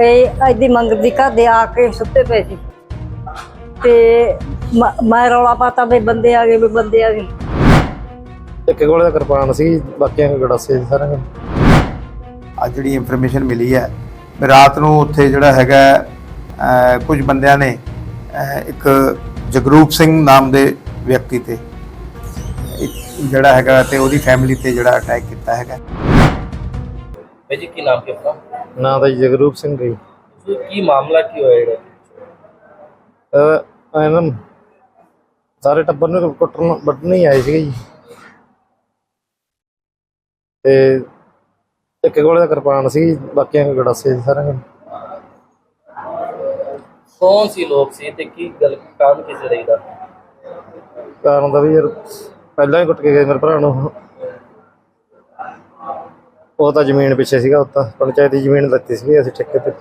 ਇਹ ਅੱਜ ਦੀ ਮੰਗ ਦੀ ਘਰ ਦੇ ਆ ਕੇ ਸੁੱਤੇ ਪਏ ਸੀ। ਤੇ ਮ- ਮੈਂ ਰੌਲਾ ਪਾਤਾ ਵੀ ਬੰਦੇ ਆ ਗਏ ਵੀ ਬੰਦੇ ਆ ਗਏ। ਇੱਕ ਕੋਲੇ ਦਾ ਕਿਰਪਾਨ ਸੀ ਬਾਕੀਆਂ ਕੋਲ ਗੜਾਸੇ ਸੀ ਸਾਰਿਆਂ ਕੋਲ ਅੱਜ ਜਿਹੜੀ ਇਨਫੋਰਮੇਸ਼ਨ ਮਿਲੀ ਹੈ ਰਾਤ ਨੂੰ ਉੱਥੇ ਜਿਹੜਾ ਹੈਗਾ ਅਹ, ਕੁਝ ਬੰਦਿਆਂ ਨੇ ਅਹ, ਇੱਕ ਜਗਰੂਪ ਸਿੰਘ ਨਾਮ ਦੇ ਵਿਅਕਤੀ ਤੇ ਇੱਕ ਜਿਹੜਾ ਹੈਗਾ ਤੇ ਉਹਦੀ ਫੈਮਿਲੀ ਤੇ ਜਿਹੜਾ ਅਟੈਕ ਕੀਤਾ ਹੈਗਾ। ਭਾਈ ਜੀ ਕੀ ਨਾਮ ਕੀ ਆਪਣਾ? ਨਾਂ ਤਾਂ ਜੀ ਜਗਰੂਪ ਸਿੰਘ ਜੀ। ਜੀ ਕੀ ਮਾਮਲਾ ਕੀ ਹੋਇਆ ਜਿਹੜਾ? ਐਂ ਨਾ ਸਾਰੇ ਟੱਬਰ ਨੂੰ ਕੁੱਟਣ ਵੱਢਣ ਹੀ ਆਏ ਸੀਗੇ ਜੀ। ਤੇ ਇੱਕ ਕੋਲੇ ਦਾ ਕਿਰਪਾਨ ਸੀ ਬਾਕੀਆਂ ਕੋਲ ਗੜਾਸੇ ਸੀ ਸਾਰਿਆਂ ਕੋਲ। ਕੌਣ ਸੀ ਲੋਕ ਸੀ ਤੇ ਕੀ ਗੱਲ ਕਾਰਨ ਕਿਸੇ ਰਹੀ ਦਾ ਕਾਰਨ ਦਾ ਵੀ ਯਾਰ ਪਹਿਲਾਂ ਹੀ ਕੁੱਟ ਕੇ ਗਏ ਮੇਰੇ ਭਰਾ ਨੂੰ। ਉਹ ਤਾਂ ਜ਼ਮੀਨ ਪਿੱਛੇ ਸੀਗਾ ਉਹ ਤਾਂ ਪੰਚਾਇਤੀ ਜ਼ਮੀਨ ਲੱਤੀ ਸੀਗੀ ਅਸੀਂ ਠੇਕੇ ਤੇ।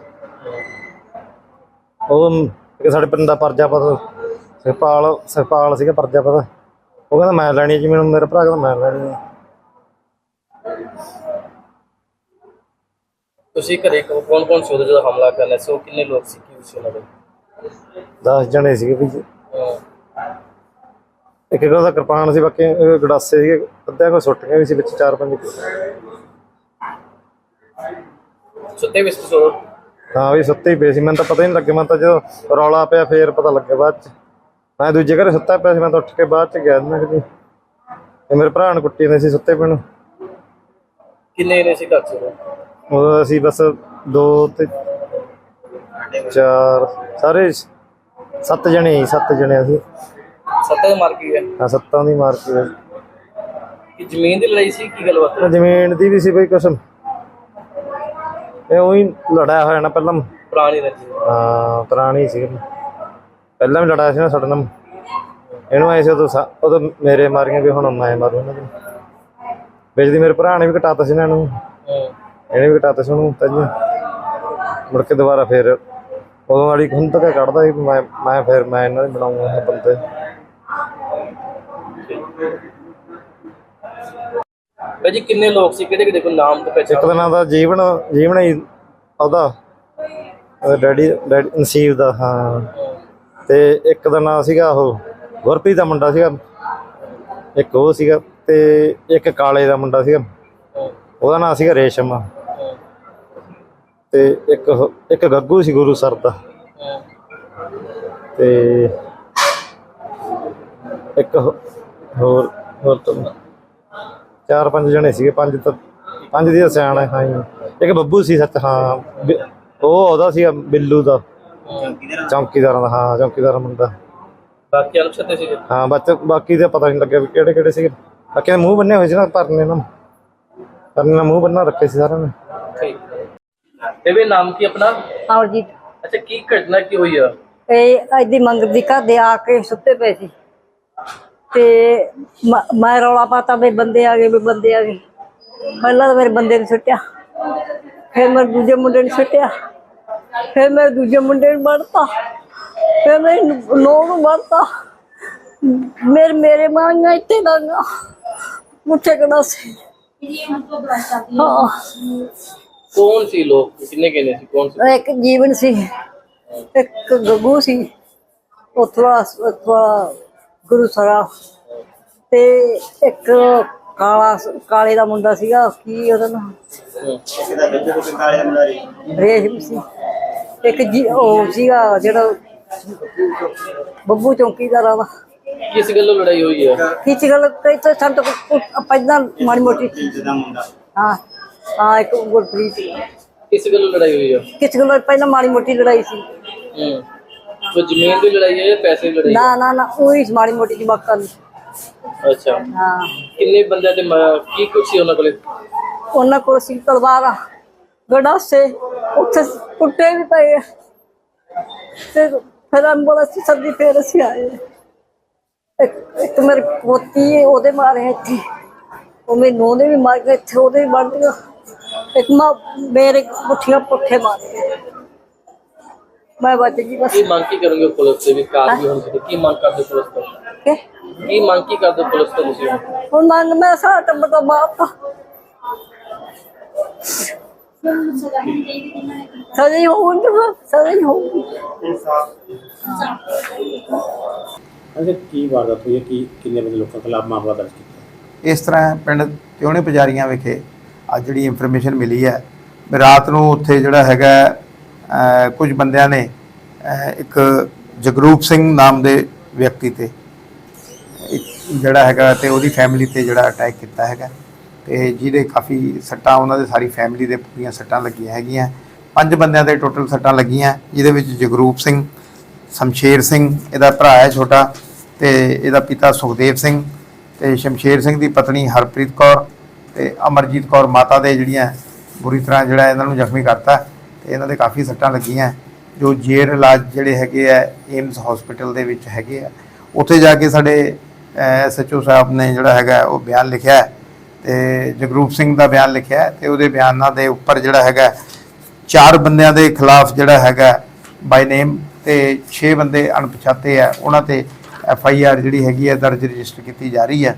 ਉਹ ਇੱਕ ਸਾਡੇ ਪਿੰਡ ਦਾ ਪਰਜਾ ਪਤਾ ਸਰਪਾਲ ਸਰਪਾਲ ਸੀਗਾ ਪਰਜਾ ਪਤਾ ਉਹ ਕਹਿੰਦਾ ਮੈਂ ਲੈਣੀ ਜ਼ਮੀਨ ਮੇਰਾ ਭਰਾ ਕਹਿੰਦਾ ਮੈਂ ਲੈਣੀ ਹੈ। ਤੁਸੀਂ ਘਰੇ ਕੌਣ ਕੌਣ ਸੀ ਉਹਦੇ ਜਦੋਂ ਹਮਲਾ ਕਰਨਾ ਸੀ? ਉਹ ਕਿੰਨੇ ਲੋਕ ਸੀ? ਕੀ ਸੀ ਉਹਨਾਂ ਦੇ? 10 ਜਣੇ ਸੀਗੇ ਵੀ। ਇੱਕ ਇੱਕ ਉਹਦਾ ਕਿਰਪਾਨ ਸੀ ਬਾਕੀ ਗੜਾਸੇ ਸੀਗੇ ਅੱਧਿਆਂ ਕੋ ਸੁੱਟ ਗਏ ਵੀ ਸੀ ਵਿੱਚ ਚਾਰ ਪੰਜ। ਸੁੱਤੇ ਵਿੱਚ ਸੋ ਹਾਂ ਵੀ ਸੁੱਤੇ ਹੀ ਪਏ ਸੀ ਮੈਨੂੰ ਤਾਂ ਪਤਾ ਹੀ ਨਹੀਂ ਲੱਗਿਆ ਮੈਂ ਤਾਂ ਜਦੋਂ ਰੌਲਾ ਪਿਆ ਫੇਰ ਪਤਾ ਲੱਗਿਆ ਬਾਅਦ ਚ। ਮੈਂ ਦੂਜੇ ਘਰੇ ਸੁੱਤਾ ਪਿਆ ਸੀ ਮੈਂ ਤਾਂ ਉੱਠ ਕੇ ਬਾਅਦ ਚ ਗਿਆ ਮੈਂ ਕਿ ਤੇ ਮੇਰੇ ਭਰਾ ਨੂੰ ਕੁੱਟੀ ਨੇ ਸੀ ਸੁੱਤੇ ਪਏ ਨੂੰ। ਕਿੰਨੇ ਨੇ ਸੀ ਘਰ ਚ ਉਦੋਂ? ਅਸੀਂ ਬਸ ਦੋ ਤੇ ਚਾਰ ਸਾਰੇ ਸੱਤ ਜਣੇ ਸੀ ਸੱਤ ਜਣੇ ਅਸੀਂ। ਸੱਤਾਂ ਦੇ ਮਾਰ ਕੇ ਗਏ ਹਾਂ ਸੱਤਾਂ ਦੀ ਮਾਰ ਕੇ ਕਿ ਜ਼ਮੀਨ ਦੀ ਲੜਾਈ ਸੀ ਕੀ ਗੱਲਬਾਤ ਉਹ ਜ਼ਮੀਨ ਦੀ ਵੀ ਸੀ ਬਈ ਕੁਛ। ਇਹ ਉਹੀ ਲੜਾਇਆ ਹੋਇਆ ਨਾ ਪਹਿਲਾਂ। ਪੁਰਾਣੀ ਰੰਜੀ ਹਾਂ ਪੁਰਾਣੀ ਸੀ। ਪਹਿਲਾਂ ਵੀ ਲੜਾਇਆ ਸੀ ਨਾ ਸਾਡੇ ਨਾਲ। ਇਹਨੂੰ ਆਏ ਸੀ ਉਦੋਂ ਸਾ- ਉਦੋਂ ਮੇਰੇ ਮਾਰੀਆਂ ਵੀ ਹੁਣ ਮੈਂ ਮਾਰੂ ਇਹਨਾਂ ਨੂੰ। ਵਿੱਚ ਦੀ ਮੇਰੇ ਭਰਾ ਨੇ ਵੀ ਘਟਾਤਾ ਸੀ ਇਹਨਾਂ। ਨੂੰ ਇਹਨੇ ਵੀ ਘਟਾਤਾ ਸੀ ਉਹਨੂੰ ਤੈਨੂੰ ਮੁੜ ਕੇ ਦੁਬਾਰਾ ਫੇਰ ਉਦੋਂ ਵਾਲੀ ਤੱਕ ਕੱਢਦਾ ਸੀ ਵੀ ਮੈਂ ਮੈਂ ਫਿਰ ਮੈਂ ਇਹਨਾਂ ਦੇ ਬਣਾਉਂਗਾ ਇਹ ਬੰਦੇ। ਭਾਈ ਕਿੰਨੇ ਲੋਕ ਸੀ? ਕਿਹੜੇ ਕਿਹੜੇ ਕੋਈ ਨਾਮ ਤੇ ਇੱਕ ਪਹਿਚਾਣ ਦਾ ਨਾਂ ਦਾ ਜੀਵਨ ਜੀਵਨ ਹੀ ਉਹਦਾ ਉਹਦਾ ਡੈਡੀ ਡੈਡੀ ਨਸੀਬ ਦਾ, ਹਾਂ। ਤੇ ਇੱਕ ਦਾ ਨਾਂ ਸੀਗਾ ਉਹ ਗੁਰਪ੍ਰੀਤ ਦਾ ਮੁੰਡਾ ਸੀਗਾ। ਇੱਕ ਉਹ ਸੀਗਾ ਤੇ ਇੱਕ ਕਾਲੇ ਦਾ ਮੁੰਡਾ ਸੀਗਾ। ਉਹਦਾ ਨਾਂ ਸੀਗਾ ਰੇਸ਼ਮ। ਤੇ ਇੱਕ ਉਹ- ਇੱਕ ਗੱਗੂ ਸੀ ਗੁਰੂ ਸਰ ਦਾ। ਤੇ ਇੱਕ ਹੋ- ਹੋਰ ਹੋਰ ਤਾਂ ਚਾਰ ਪੰਜ ਜਣੇ ਸੀਗੇ ਪੰਜ ਤਾਂ ਪੰਜ ਦੀ ਸਿਆਣ ਹੈ ਹਾਂ ਜੀ। ਇੱਕ ਬੱਬੂ ਸੀ ਸੱਚ ਹਾਂ ਬਿ- ਉਹ ਉਹਦਾ ਸੀਗਾ ਬਿੱਲੂ ਦਾ। ਚੌਂਕੀਦਾਰਾਂ ਦਾ ਹਾਂ ਚੌਂਕੀਦਾਰ ਮੁੰਡਾ। ਬਾਕੀ ਅਨੁਸ਼ਤੇ ਸੀ ਹਾਂ ਬੱਚ ਬਾਕੀ ਦਾ ਪਤਾ ਨਹੀਂ ਲੱਗਿਆ ਵੀ ਕਿਹੜੇ ਕਿਹੜੇ ਸੀਗੇ। ਬਾਕੀ ਦੇ ਮੂੰਹ ਬੰਨੇ ਹੋਏ ਸੀ ਨਾ ਪਰਨੇ ਨਾਲ ਪਰਨੇ ਨਾਲ ਮੂੰਹ ਬੰਨਾ ਰੱਖੇ ਸੀ ਸਾਰਿਆਂ ਨੇ। ਠੀਕ। ਬੇਬੇ ਨਾਮ ਕੀ ਆਪਣਾ? ਆਓ ਜੀ ਅੱਛਾ ਕੀ ਘਟਨਾ ਕੀ ਹੋਈ ਆ? ਇਹ ਅੱਜ ਦੀ ਮੰਗ ਦੀ ਘਰ ਦੇ ਆ ਕੇ ਸੁੱਤੇ ਪਏ ਸੀ। ਤੇ ਮ- ਰੌਲਾ ਪਾਤਾ ਵੀ ਬੰਦੇ ਆ ਗਏ ਵੀ ਬੰਦੇ ਆ ਗਏ। ਪਹਿਲਾਂ ਤਾਂ ਮੇਰੇ ਬੰਦੇ ਨੂੰ ਸੁੱਟਿਆ। ਫਿਰ ਮੈਂ ਦੂਜੇ ਮੁੰਡੇ ਨੂੰ ਸੁੱਟਿਆ। ਫਿਰ ਮੈਂ ਦੂਜੇ ਮੁੰਡੇ ਨੂੰ ਵੜਤਾ ਫਿਰ ਮੈਂ ਨੌ ਨੂੰ ਵੜਤਾ ਮੇਰੇ ਮੇਰੇ ਮਾਂਗਾ ਇੱਥੇ ਦਾਂਗਾ ਮੁੱਠੇ ਕੜਾ ਸੀ ਹਾਂ। ਕੌਣ ਸੀ ਲੋਕ? ਕਿੰਨੇ ਕਿੰਨੇ ਸੀ? ਕੌਣ ਸੀ? ਇੱਕ ਜੀਵਨ ਸੀ। ਇੱਕ ਗੱਗੂ ਸੀ। ਉਥਵਾ ਉਥਵਾ ਗੁਰੂ ਸਰਾ। ਤੇ ਇੱਕ ਕਾਲਾ ਕਾਲੇ ਦਾ ਮੁੰਡਾ ਸੀਗਾ ਕੀ ਉਹਦਾ ਨਾਮ? ਹੂੰ। ਰੇਸ਼ਮ ਸੀ। ਇੱਕ ਜੀ ਉਹ ਸੀਗਾ ਜਿਹੜਾ ਬੱਬੂ ਚੌਂਕੀਦਾਰ ਦਾ। ਕਿਸ ਗੱਲੋਂ ਲੜਾਈ ਹੋਈ ਆ? ਕਿਚ ਗੱਲ? ਕਈ ਤਾਂ ਸਾਨੂੰ ਤਾਂ ਕੁ- ਪਹਿਲਾਂ ਮਾੜੀ ਮੋਟੀ ਹਾਂ ਹਾਂ ਇੱਕ ਗੁਰਪ੍ਰੀਤ। ਕਿਸ ਗੱਲੋਂ ਲੜਾਈ ਹੋਈ ਆ? ਕਿਚ ਗੱਲ ਪਹਿਲਾਂ ਮਾੜੀ ਮੋਟੀ ਲੜਾਈ ਸੀ। ਹੂੰ। ਕੋਈ ਜ਼ਮੀਨ ਦੀ ਲੜਾਈ ਹੈ ਜਾਂ ਪੈਸੇ ਦੀ ਲੜਾਈ ਨਾ ਨਾ ਨਾ ਉਹੀ ਮਾੜੀ ਮੋਟੀ ਜਵਾਕਾਂ ਦੀ ਹੈ? ਅੱਛਾ। ਹਾਂ। ਕਿੰਨੇ ਬੰਦਿਆਂ ਤੇ ਮ- ਕੀ ਕੁਛ ਸੀ ਉਹਨਾਂ ਕੋਲੇ? ਉਹਨਾਂ ਕੋਲ ਸੀ ਤਲਵਾਰਾਂ ਗੜਾਸੇ ਉੱਥੇ ਕੁੱਟੇ ਵੀ ਪਏ ਆ। ਤੇ ਫਿਰ ਐਂਬੂਲੈਂਸ ਸੱਦੀ ਫੇਰ ਅਸੀਂ ਆਏ। ਇੱਕ ਇੱਕ ਮੇਰੀ ਪੋਤੀ ਹੈ, ਉਹਦੇ ਮਾਰੇ ਇੱਥੇ। ਉਹ ਵੀ ਮਾਰ ਗਏ ਇੱਥੇ ਉਹਦੇ ਵੀ ਮਾਰ ਗਿਆ ਇੱਕ ਮਾਂ ਮੇਰੇ ਪੁੱਠੀਆਂ ਪੁੱਠੇ ਮਾਰੇ। ਮੈਂ ਬਚ ਗਈ ਬਸ। ਕੀ ਮੰਗ ਕੀ ਕਰੋਗੇ ਪੁਲਿਸ ਤੇ ਵੀ ਕਾਰਵਾਈ ਹੋਣੀ ਚਾਹੀਦੀ ਕੀ ਮੰਗ ਕਰਦੇ ਪੁਲਿਸ ਤੋਂ? ਕਿ? ਕੀ ਮੰਗ ਕੀ ਕਰਦੇ ਪੁਲਿਸ ਤੋਂ ਤੁਸੀਂ? ਹੁਣ ਮੰਨ ਮੈਂ ਸਾਰਾ ਟੱਬਰ ਦਾ ਬਾਪ ਸਜ਼ਾ ਹੀ ਹੋਊਗੀ ਫਿਰ, ਸਜ਼ਾ ਹੀ ਹੋਊਗੀ। ਅੱਛਾ ਕੀ ਵਾਰਦਾਤ ਹੋਈ ਹੈ? ਕੀ ਕਿੰਨੇ ਵਜੇ ਲੋਕਾਂ ਖਿਲਾਫ ਮਾਮਲਾ ਦਰਜ ਕੀਤਾ? ਇਸ ਤਰ੍ਹਾਂ ਪਿੰਡ ਤਿਉਣੇ ਪੁਜਾਰੀਆਂ ਵਿਖੇ ਅੱਜ ਜਿਹੜੀ ਇਨਫੋਰਮੇਸ਼ਨ ਮਿਲੀ ਹੈ ਵੀ ਰਾਤ ਨੂੰ ਉੱਥੇ ਜਿਹੜਾ ਹੈਗਾ ਕੁਝ ਬੰਦਿਆਂ ਨੇ ਇੱਕ ਜਗਰੂਪ ਸਿੰਘ ਨਾਮ ਦੇ ਵਿਅਕਤੀ ਤੇ ਜਿਹੜਾ ਹੈਗਾ ਤੇ ਉਹਦੀ ਫੈਮਿਲੀ ਤੇ ਜਿਹੜਾ ਅਟੈਕ ਕੀਤਾ ਹੈਗਾ ਤੇ ਜਿਹਦੇ ਕਾਫੀ ਸੱਟਾਂ, ਉਹਨਾਂ ਦੇ ਸਾਰੀ ਫੈਮਿਲੀ ਦੇ ਪੂਰੀਆਂ ਸੱਟਾਂ ਲੱਗੀਆਂ ਹੈਗੀਆਂ। ਪੰਜ ਬੰਦਿਆਂ ਦੇ ਟੋਟਲ ਸੱਟਾਂ ਲੱਗੀਆਂ, ਜਿਹਦੇ ਵਿੱਚ ਜਗਰੂਪ ਸਿੰਘ, ਸ਼ਮਸ਼ੇਰ ਸਿੰਘ, ਇਹਦਾ ਭਰਾ ਹੈ ਛੋਟਾ ਤੇ ਇਹਦਾ ਪਿਤਾ ਸੁਖਦੇਵ ਸਿੰਘ ਤੇ ਸ਼ਮਸ਼ੇਰ ਸਿੰਘ ਦੀ ਪਤਨੀ ਹਰਪ੍ਰੀਤ ਕੌਰ ਤੇ ਅਮਰਜੀਤ ਕੌਰ ਮਾਤਾ ਦੇ ਜਿਹੜੀਆਂ ਬੁਰੀ ਤਰ੍ਹਾਂ ਜਿਹੜਾ ਇਹਨਾਂ ਨੂੰ ਜ਼ਖਮੀ ਕਰਤਾ। ਤੇ ਇਹਨਾਂ ਦੇ ਕਾਫੀ ਸੱਟਾਂ ਲੱਗੀਆਂ। ਜੋ ਜੇਰ ਇਲਾਜ ਜਿਹੜੇ ਹੈਗੇ ਆ, ਏਮਸ ਹਸਪੀਟਲ ਦੇ ਵਿੱਚ ਹੈਗੇ ਆ। ਉੱਥੇ ਜਾ ਕੇ ਸਾਡੇ ਐਸਐਚਓ ਸਾਹਿਬ ਨੇ ਜਿਹੜਾ ਹੈਗਾ, ਉਹ ਬਿਆਨ ਲਿਖਿਆ ਹੈ। ਤੇ ਜਗਰੂਪ ਸਿੰਘ ਦਾ ਬਿਆਨ ਲਿਖਿਆ ਹੈ ਤੇ ਉਹਦੇ ਬਿਆਨਾਂ ਦੇ ਉੱਪਰ ਜਿਹੜਾ ਹੈਗਾ, ਚਾਰ ਬੰਦਿਆਂ ਦੇ ਖਿਲਾਫ ਜਿਹੜਾ ਹੈਗਾ ਬਾਈ ਨੇਮ ਤੇ 6 ਬੰਦੇ ਅਣਪਛਾਤੇ ਆ। ਉਹਨਾਂ ਤੇ ਐਫ ਆਈ ਆਰ ਜਿਹੜੀ ਹੈਗੀ ਹੈ ਦਰਜ ਰਜਿਸਟਰ ਕੀਤੀ ਜਾ ਰਹੀ ਹੈ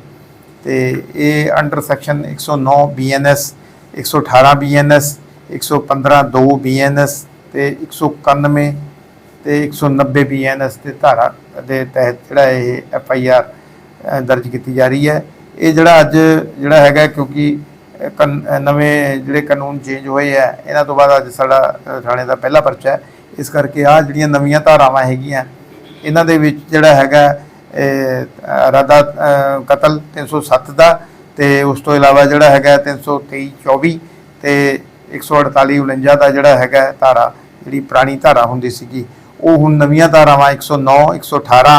ਤੇ ਇਹ under section 109 BNS 118 BNS 115 2 BNS ਤੇ 191 ਤੇ 190 ਬੀਐਨਐਸ ਦੇ ਧਾਰਾ ਦੇ ਤਹਿਤ ਜਿਹੜਾ ਇਹ ਐਫ ਆਈ ਆਰ ਦਰਜ ਕੀਤੀ ਜਾ ਰਹੀ ਹੈ। ਇਹ ਜਿਹੜਾ ਅੱਜ ਜਿਹੜਾ ਹੈਗਾ ਕਿਉਂਕਿ ਅ, ਕਨ- ਨਵੇਂ ਜਿਹੜੇ ਕਾਨੂੰਨ ਚੇਂਜ ਹੋਏ ਆ ਇਹਨਾਂ ਤੋਂ ਬਾਅਦ ਅੱਜ ਸਾਡਾ ਥਾਣੇ ਦਾ ਪਹਿਲਾ ਪਰਚਾ ਹੈ। ਇਸ ਕਰਕੇ ਆ ਜਿਹੜੀਆਂ ਨਵੀਆਂ ਧਾਰਾਵਾਂ ਹੈਗੀਆਂ ਇਹਨਾਂ ਦੇ ਵਿੱਚ ਜਿਹੜਾ ਹੈਗਾ ਇਹ ਰਾਦਾ ਕਤਲ 307 ਦਾ ਤੇ ਉਸ ਤੋਂ ਇਲਾਵਾ ਜਿਹੜਾ ਹੈਗਾ 323 24 ਤੇ 148 49 ਦਾ ਜਿਹੜਾ ਹੈਗਾ ਧਾਰਾ ਜਿਹੜੀ ਪੁਰਾਣੀ ਧਾਰਾ ਹੁੰਦੀ ਸੀਗੀ ਉਹ ਹੁਣ ਨਵੀਆਂ ਧਾਰਾਵਾਂ 109 118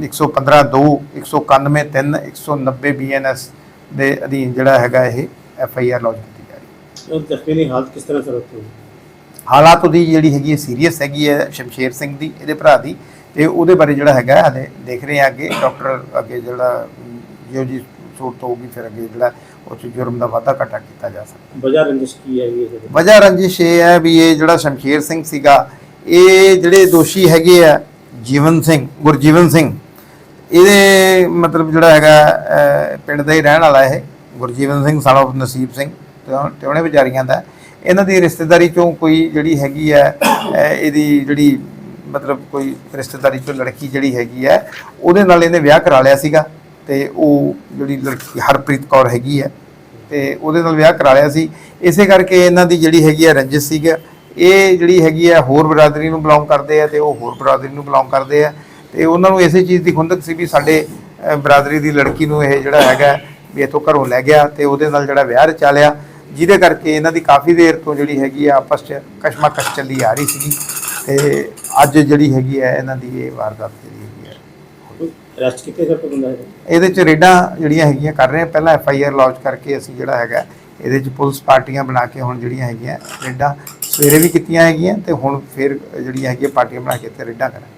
115 2 191 3 190 ਬੀਐਨਐਸ ਦੇ ਅਧੀਨ ਜਿਹੜਾ ਹੈਗਾ ਇਹ ਐਫ ਆਈ ਆਰ ਲੌਂਚ ਕੀਤੀ ਜਾ ਰਹੀ ਹੈ। ਉਹ ਜ਼ਖਮੀ ਹਾਲਤ ਕਿਸ ਤਰ੍ਹਾਂ ਸਰ ਉੱਥੇ? ਹਾਲਾਤ ਉਹਦੀ ਜਿਹੜੀ ਹੈਗੀ ਹੈ ਸੀਰੀਅਸ ਹੈਗੀ ਹੈ ਸ਼ਮਸ਼ੇਰ ਸਿੰਘ ਦੀ ਇਹਦੇ ਭਰਾ ਦੀ ਤੇ ਉਹਦੇ ਬਾਰੇ ਜਿਹੜਾ ਹੈਗਾ ਹਲੇ ਦੇਖ ਰਹੇ ਆ ਅੱਗੇ ਡਾਕਟਰ ਅੱਗੇ ਜਿਹੜਾ ਜੋ ਜੀ ਸੂਰਤ ਹੋਊਗੀ ਫਿਰ ਅੱਗੇ ਜਿਹੜਾ ਉਹ 'ਚ ਜੁਰਮ ਦਾ ਵਾਧਾ ਘਟਾ ਕੀਤਾ ਜਾ ਸਕਦਾ। ਵਜ੍ਹਾ ਰੰਜਿਸ਼ ਕੀ ਹੈ ਇਹ ਜਿਹੜੀ? ਵਜ੍ਹਾ ਰੰਜਿਸ਼ ਇਹ ਹੈ ਵੀ ਇਹ ਜਿਹੜਾ ਸ਼ਮਸ਼ੇਰ ਸਿੰਘ ਸੀਗਾ ਇਹ ਜਿਹੜੇ ਦੋਸ਼ੀ ਹੈਗੇ ਆ ਜੀਵਨ ਸਿੰਘ ਗੁਰਜੀਵਨ ਸਿੰਘ ਇਹਦੇ ਮਤਲਬ ਜਿਹੜਾ ਹੈਗਾ ਪਿੰਡ ਦਾ ਹੀ ਰਹਿਣ ਵਾਲਾ ਇਹ ਗੁਰਜੀਵਨ ਸਿੰਘ of ਨਸੀਬ ਸਿੰਘ ਉਹਨੇ ਵਿਚਾਰੀਆਂ ਦਾ। ਇਹਨਾਂ ਦੀ ਰਿਸ਼ਤੇਦਾਰੀ ਚੋਂ ਕੋਈ ਜਿਹੜੀ ਹੈਗੀ ਹੈ ਇਹਦੀ ਜਿਹੜੀ ਮਤਲਬ ਕੋਈ ਰਿਸ਼ਤੇਦਾਰੀ ਚੋਂ ਲੜਕੀ ਜਿਹੜੀ ਹੈਗੀ ਹੈ ਉਹਦੇ ਨਾਲ ਇਹਨੇ ਵਿਆਹ ਕਰਾ ਲਿਆ ਸੀਗਾ। ਤੇ ਉਹ ਜਿਹੜੀ ਲੜਕੀ ਹਰਪ੍ਰੀਤ ਕੌਰ ਹੈਗੀ ਹੈ, ਤੇ ਉਹਦੇ ਨਾਲ ਵਿਆਹ ਕਰਾ ਲਿਆ ਸੀ। ਇਸੇ ਕਰਕੇ ਇਹਨਾਂ ਦੀ ਜਿਹੜੀ ਹੈਗੀ ਹੈ ਰੰਜਿਸ਼ ਸੀਗਾ। ਇਹ ਜਿਹੜੀ ਹੈਗੀ ਹੈ ਹੋਰ ਬਰਾਦਰੀ ਨੂੰ ਬਿਲੋਂਗ ਕਰਦੇ ਆ ਤੇ ਉਹ ਹੋਰ ਬਰਾਦਰੀ ਨੂੰ ਬਿਲੋਂਗ ਕਰਦੇ ਆ। ਤੇ ਉਹਨਾਂ ਨੂੰ ਇਸੇ ਚੀਜ਼ ਦੀ ਖੁੰਦਕ ਸੀ ਵੀ ਸਾਡੇ ਬਰਾਦਰੀ ਦੀ ਲੜਕੀ ਨੂੰ ਇਹ ਜਿਹੜਾ ਹੈਗਾ ਵੀ ਇੱਥੋਂ ਘਰੋਂ ਲੈ ਗਿਆ ਤੇ ਉਹਦੇ ਨਾਲ ਜਿਹੜਾ ਵਿਆਹ ਰਚਾ ਲਿਆ ਜਿਹਦੇ ਕਰਕੇ ਇਹਨਾਂ ਦੀ ਕਾਫੀ ਦੇਰ ਤੋਂ ਜਿਹੜੀ ਹੈਗੀ ਆ ਆਪਸ 'ਚ ਕਸ਼ਮਕਸ਼ ਚੱਲੀ ਆ ਰਹੀ ਸੀਗੀ। ਤੇ ਅੱਜ ਜਿਹੜੀ ਹੈਗੀ ਹੈ, ਇਹਨਾਂ ਦੀ ਇਹ ਵਾਰਦਾਤ ਜਿਹੜੀ ਹੈਗੀ ਹੈ। ਅਰੈਸਟ ਕੀਤੇ ਸਰ ਕੋਈ ਬੰਦਾ ਹੈ ਇਹਦੇ ਚ ਰੇਡਾਂ ਜਿਹੜੀਆਂ ਹੈਗੀਆਂ ਕਰ ਰਹੇ ਆ। ਪਹਿਲਾਂ ਐਫ ਆਈ ਆਰ ਲੌਂਚ ਕਰਕੇ ਅਸੀਂ ਜਿਹੜਾ ਹੈਗਾ, ਇਹਦੇ ਚ ਪੁਲਿਸ ਪਾਰਟੀਆਂ ਬਣਾ ਕੇ ਹੁਣ ਜਿਹੜੀਆਂ ਹੈਗੀਆਂ ਰੇਡਾਂ ਸਵੇਰੇ ਵੀ ਕੀਤੀਆਂ ਹੈਗੀਆਂ ਤੇ ਹੁਣ ਫਿਰ ਜਿਹੜੀਆਂ ਹੈਗੀਆਂ ਪਾਰਟੀਆਂ ਬਣਾ ਕੇ ਤੇ ਰੇਡਾਂ ਕਰਾਂਗੇ